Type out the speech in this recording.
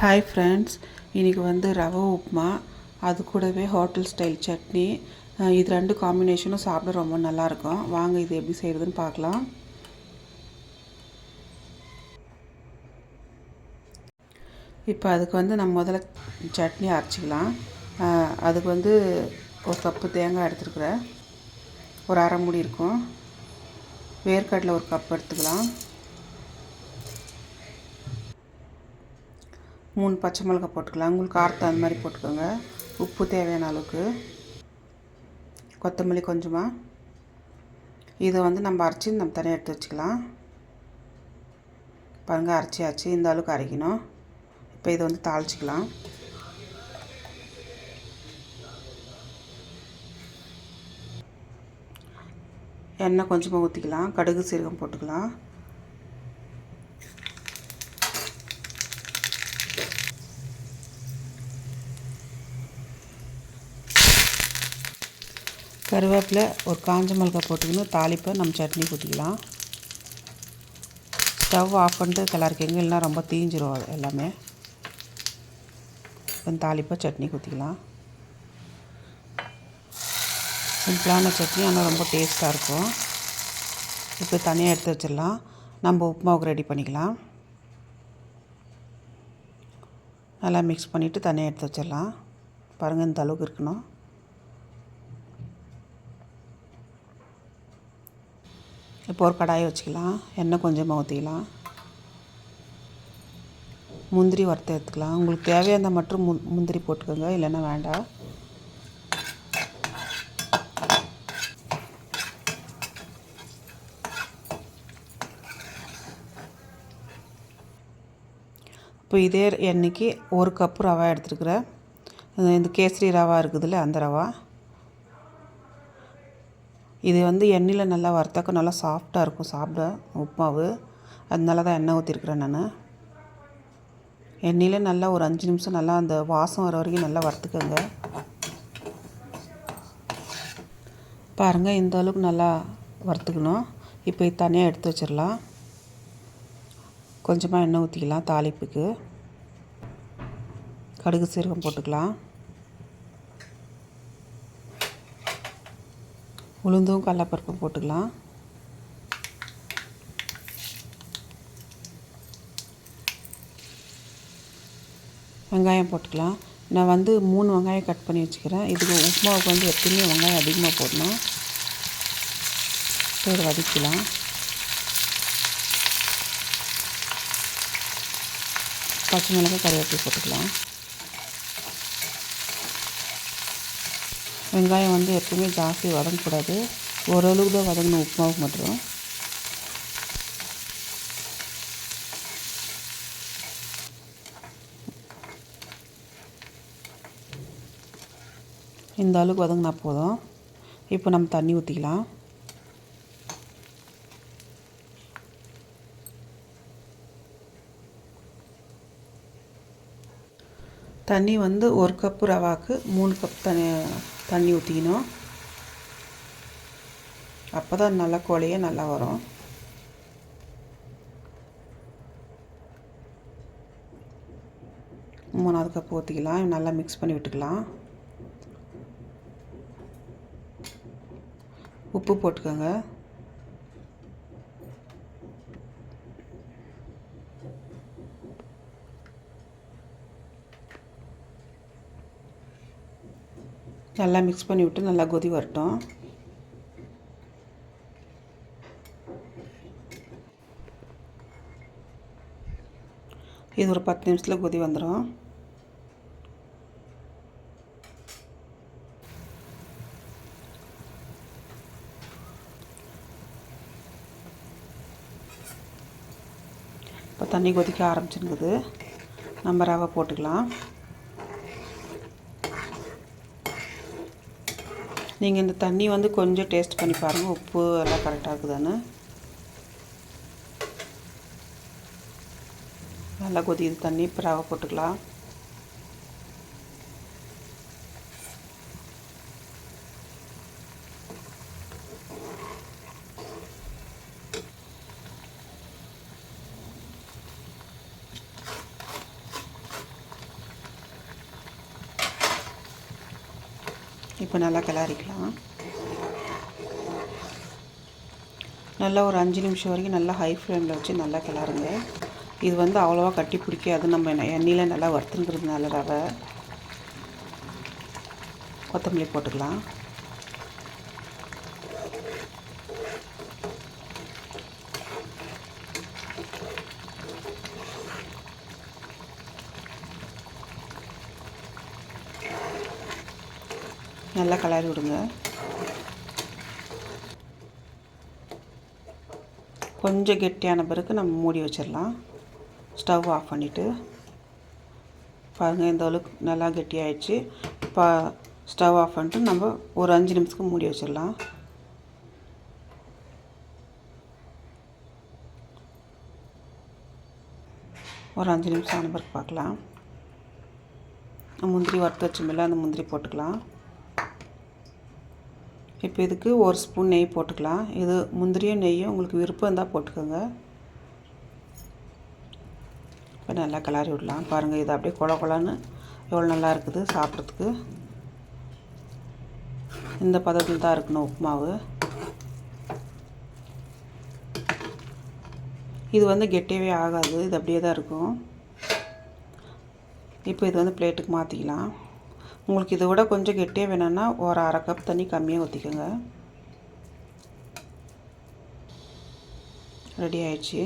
Hi friends இன்றைக்கி வந்து ரவை உப்புமா அது கூடவே ஹோட்டல் ஸ்டைல் சட்னி. இது ரெண்டு காம்பினேஷனும் சாப்பிட ரொம்ப நல்லாயிருக்கும். வாங்க இது எப்படி செய்கிறதுன்னு பார்க்கலாம். இப்போ அதுக்கு வந்து நம்ம முதல்ல சட்னி அரைச்சிக்கலாம். அதுக்கு வந்து ஒரு கப்பு தேங்காய் எடுத்துருக்குறேன். ஒரு அரை மூடி இருக்கும். வேர்க்கடலை ஒரு கப் எடுத்துக்கலாம். மூணு பச்சை மிளகா போட்டுக்கலாம். உங்களுக்கு காரத்தை அந்த மாதிரி போட்டுக்கோங்க. உப்பு தேவையான அளவுக்கு. கொத்தமல்லி கொஞ்சமாக இதை வந்து நம்ம அரைச்சி நம்ம தனியாக எடுத்து வச்சுக்கலாம். பாருங்கள் அரைச்சியாச்சு. இந்த அளவுக்கு அரைக்கணும். இப்போ இதை வந்து தாளிச்சிக்கலாம். எண்ணெய் கொஞ்சமாக ஊற்றிக்கலாம் கடுகு சீரகம் போட்டுக்கலாம். கருவேப்பிலை ஒரு காஞ்ச மிளகாய் போட்டுக்கணும் தாளிப்பை நம்ம சட்னி ஊற்றிக்கலாம் ஸ்டவ் ஆஃப் பண்ணிட்டு கிளறிக்கங்க இல்லைனா ரொம்ப தீஞ்சிரும் எல்லாமே. கொஞ்சம் தாளிப்பை சட்னி ஊற்றிக்கலாம் சிம்பிளான சட்னி ஆனால் ரொம்ப டேஸ்ட்டாக இருக்கும். இப்போ தனியாக எடுத்து வச்சிடலாம். நம்ம உப்புமாவுக்கு ரெடி பண்ணிக்கலாம். நல்லா மிக்ஸ் பண்ணிவிட்டு தனியாக எடுத்து வச்சிடலாம். பாருங்கள் இந்த அளவுக்கு இருக்கணும். இப்போ ஒரு கடாயை வச்சுக்கலாம் எண்ணெய் கொஞ்சமாக ஊற்றிக்கலாம் முந்திரி வறுத்து எடுத்துக்கலாம். உங்களுக்கு தேவையான மட்டும் மு முந்திரி போட்டுக்கோங்க இல்லைன்னா வேண்டாம். இப்போ இதே எண்ணெய்க்கு ஒரு கப்பு ரவா எடுத்துருக்குறேன். இந்த கேசரி ரவா இருக்குதுல்ல அந்த ரவா. இது வந்து எண்ணெயில் நல்லா வறுத்தாக்க நல்லா சாஃப்டாக இருக்கும். சாப்பிட உப்புமாவு. அதனால தான் எண்ணெய் ஊற்றிருக்கிறேன் நான். எண்ணெயில் நல்லா ஒரு அஞ்சு நிமிஷம் நல்லா அந்த வாசம் வர வரைக்கும் நல்லா வறுத்துக்கோங்க. பாருங்கள் இந்த அளவுக்கு நல்லா வறுத்துக்கணும். இப்போ இது தனியாக எடுத்து வச்சிடலாம். கொஞ்சமாக எண்ணெய் ஊற்றிக்கலாம் தாளிப்புக்கு. கடுகு சீரகம் போட்டுக்கலாம். உளுந்தும் கடலப்பருப்பும் போட்டுக்கலாம். வெங்காயம் போட்டுக்கலாம். நான் வந்து மூணு வெங்காயம் கட் பண்ணி வச்சுக்கிறேன். இதுக்கு உப்புமாவுக்கு வந்து எப்பயுமே வெங்காயம் அதிகமாக போடணும். சரி வதக்கலாம் பச்சை மிளகாய் கருவேப்பிலை போட்டுக்கலாம். வெங்காயம் வந்து எப்பவுமே ஜாஸ்தி வதங்கக்கூடாது. ஓரளவுக்கு தான் வதங்கணும் உப்புமாவுக்கு மட்டும். இந்த அளவுக்கு வதங்கினா போதும். இப்போ நம்ம தண்ணி ஊற்றிக்கலாம் தண்ணி வந்து ஒரு கப்பு ரவாக்கு மூணு கப் தண்ணி தண்ணி ஊற்றிக்கணும் அப்போ தான் நல்லா குழைய நல்லா வரும். மூணாவது கப் ஊற்றிக்கலாம் நல்லா மிக்ஸ் பண்ணி விட்டுக்கலாம். உப்பு போட்டுக்கோங்க. நல்லா மிக்ஸ் பண்ணி விட்டு நல்லா கொதி வரட்டும். இது ஒரு பத்து நிமிஷத்தில் கொதி வந்துடும் இப்போ தண்ணி கொதிக்க ஆரம்பிச்சிருக்குது. நம்ம ரவை போட்டுக்கலாம். நீங்கள் இந்த தண்ணி வந்து கொஞ்சம் டேஸ்ட் பண்ணி பாருங்கள் உப்பு எல்லாம் கரெக்டாக இருக்குதானே நல்லா கொதிக்குது தண்ணி. இப்போ ரவை போட்டுக்கலாம். இப்போ நல்லா கிளறிக்கலாம். நல்லா ஒரு அஞ்சு நிமிஷம் வரைக்கும் நல்லா ஹை ஃப்ளேமில் வச்சு நல்லா கிளறுங்க. இது வந்து அவ்வளோவா கட்டி பிடிக்காது. நம்ம எண்ணெயில் நல்லா வறுத்துங்கிறதுனால ரவை. கொத்தமல்லி போட்டுக்கலாம். நல்லா கலரி விடுங்க. கொஞ்சம் கெட்டியான பிறகு நம்ம மூடி வச்சிடலாம். ஸ்டவ் ஆஃப் பண்ணிவிட்டு பாருங்கள் இந்த அளவுக்கு நல்லா கெட்டியாகிடுச்சு இப்போ ஸ்டவ் ஆஃப் பண்ணிட்டு நம்ம ஒரு அஞ்சு நிமிஷத்துக்கு மூடி வச்சிடலாம். ஒரு அஞ்சு நிமிஷம் ஆன பிறகு பார்க்கலாம். முந்திரி வறுத்து வச்சோமில்ல அந்த முந்திரி போட்டுக்கலாம். இப்போ இதுக்கு ஒரு ஸ்பூன் நெய் போட்டுக்கலாம். இது முந்திரியும் நெய்யும் உங்களுக்கு விருப்பம் இருந்தால் போட்டுக்கோங்க. இப்போ நல்லா கிளறி விடலாம். பாருங்கள் இது அப்படியே குழ குழான்னு எவ்வளோ நல்லா இருக்குது சாப்பிட்றதுக்கு. இந்த பதத்தில் தான் இருக்கணும் உப்புமாவு. இது வந்து கெட்டியவே ஆகாது. இது அப்படியே தான் இருக்கும். இப்போ இது வந்து பிளேட்டுக்கு மாற்றிக்கலாம் உங்களுக்கு இதை விட கொஞ்சம் கெட்டியாக வேணும்னா ஒரு அரை கப் தண்ணி கம்மியாக ஊற்றிக்கோங்க ரெடி ஆயிடுச்சு.